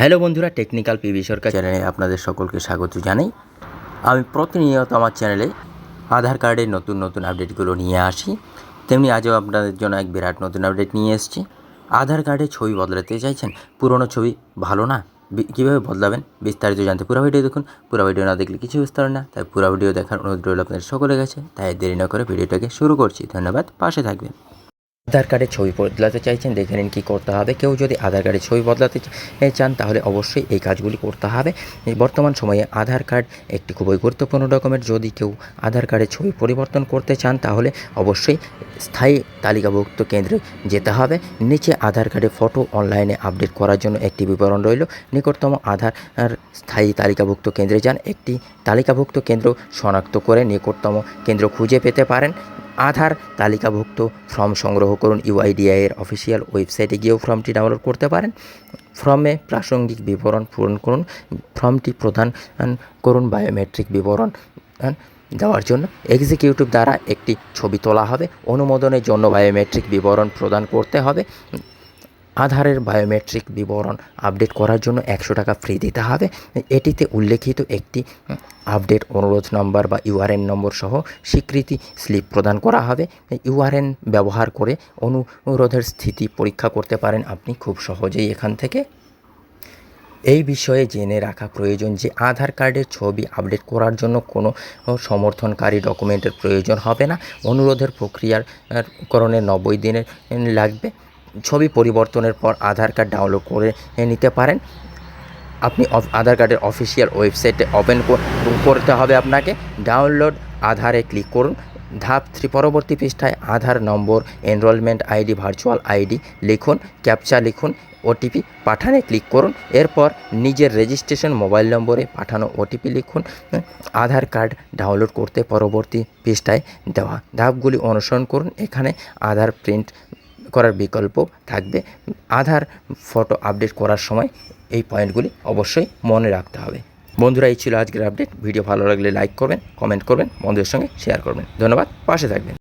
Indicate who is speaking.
Speaker 1: Hello বন্ধুরা, technical PB সরকার চ্যানেলে আপনাদের সকলকে স্বাগত জানাই। আমি প্রতিনিয়ত আমার চ্যানেলে আধার কার্ডের নতুন নতুন আপডেটগুলো নিয়ে আসি। তেমনি আজও আপনাদের জন্য এক বিরাট নতুন আপডেট নিয়ে এসেছি। আধার কার্ডে ছবি বদলাতে চাইছেন, পুরনো ছবি ভালো না? কীভাবে বদলাবেন? বিস্তারিত জানতে পুরো ভিডিও দেখুন। পুরো ভিডিও না দেখলে কিছু বুঝতে না। তাই পুরো ভিডিও দেখার অনুরোধ রইল আপনাদের সকলের কাছে। তাই দেরি না করে ভিডিওটাকে শুরু করছি। ধন্যবাদ, পাশে থাকবেন। আধার কার্ডের ছবি বদলাতে চাইছেন, দেখে নিন কী করতে হবে। কেউ যদি আধার কার্ডের ছবি বদলাতে চান, তাহলে অবশ্যই এই কাজগুলি করতে হবে। বর্তমান সময়ে আধার কার্ড একটি খুবই গুরুত্বপূর্ণ ডকুমেন্ট যদি কেউ আধার কার্ডের ছবি পরিবর্তন করতে চান, তাহলে অবশ্যই স্থায়ী তালিকাভুক্ত কেন্দ্রে যেতে হবে। নিচে আধার কার্ডের ফটো অনলাইনে আপডেট করার জন্য একটি বিবরণ রইল। নিকটতম আধার স্থায়ী তালিকাভুক্ত কেন্দ্রে যান। একটি তালিকাভুক্ত কেন্দ্র শনাক্ত করে নিকটতম কেন্দ্র খুঁজে পেতে পারেন। আধার তালিকাভুক্ত ফর্ম সংগ্রহ করুন ইউআইডিআই এর অফিসিয়াল ওয়েবসাইটে গিয়েও ফর্মটি ডাউনলোড করতে পারেন। ফর্মে প্রাসঙ্গিক বিবরণ পূরণ করুন, ফর্মটি প্রদান করুন বায়োমেট্রিক বিবরণ দেওয়ার জন্য। এক্সিকিউটিভ দ্বারা একটি ছবি তোলা হবে, অনুমোদনের জন্য বায়োমেট্রিক বিবরণ প্রদান করতে হবে। আধারের বায়োমেট্রিক বিবরণ আপডেট করার জন্য একশো টাকা ফ্রি দিতে হবে। এটিতে উল্লেখিত একটি আপডেট অনুরোধ নম্বর বা ইউআরএন নম্বর সহ স্বীকৃতি স্লিপ প্রদান করা হবে। ইউআরএন ব্যবহার করে অনুরোধের স্থিতি পরীক্ষা করতে পারেন আপনি খুব সহজেই এখান থেকে। এই বিষয়ে জেনে রাখা প্রয়োজন যে আধার কার্ডের ছবি আপডেট করার জন্য কোনো সমর্থনকারী ডকুমেন্টের প্রয়োজন হবে না। অনুরোধের প্রক্রিয়ার করণে নব্বই দিনের লাগবে। ছবি পরিবর্তনের পর আধার কার্ড ডাউনলোড করে নিতে পারেন। আপনি আধার কার্ডের অফিসিয়াল ওয়েবসাইটে ওপেন করতে হবে আপনাকে। ডাউনলোড আধারে ক্লিক করুন। ধাপ থ্রি পরবর্তী পৃষ্ঠায় Aadhaar number, enrolment ID, virtual ID লিখুন, ক্যাপচা লিখুন, ওটিপি পাঠানে ক্লিক করুন। এরপর নিজের রেজিস্ট্রেশন মোবাইল নম্বরে পাঠানো ওটিপি লিখুন। আধার কার্ড ডাউনলোড করতে পরবর্তী পৃষ্ঠায় দেওয়া। ধাপগুলি অনুসরণ করুন। এখানে আধার প্রিন্ট করার বিকল্প থাকবে। আধার ফটো আপডেট করার সময় এই পয়েন্টগুলি অবশ্যই মনে রাখতে হবে। বন্ধুরা, এই ছিল আজকের আপডেট ভিডিও ভালো লাগলে লাইক করবেন কমেন্ট করবেন, বন্ধুদের সঙ্গে শেয়ার করবেন। ধন্যবাদ, পাশে থাকবেন।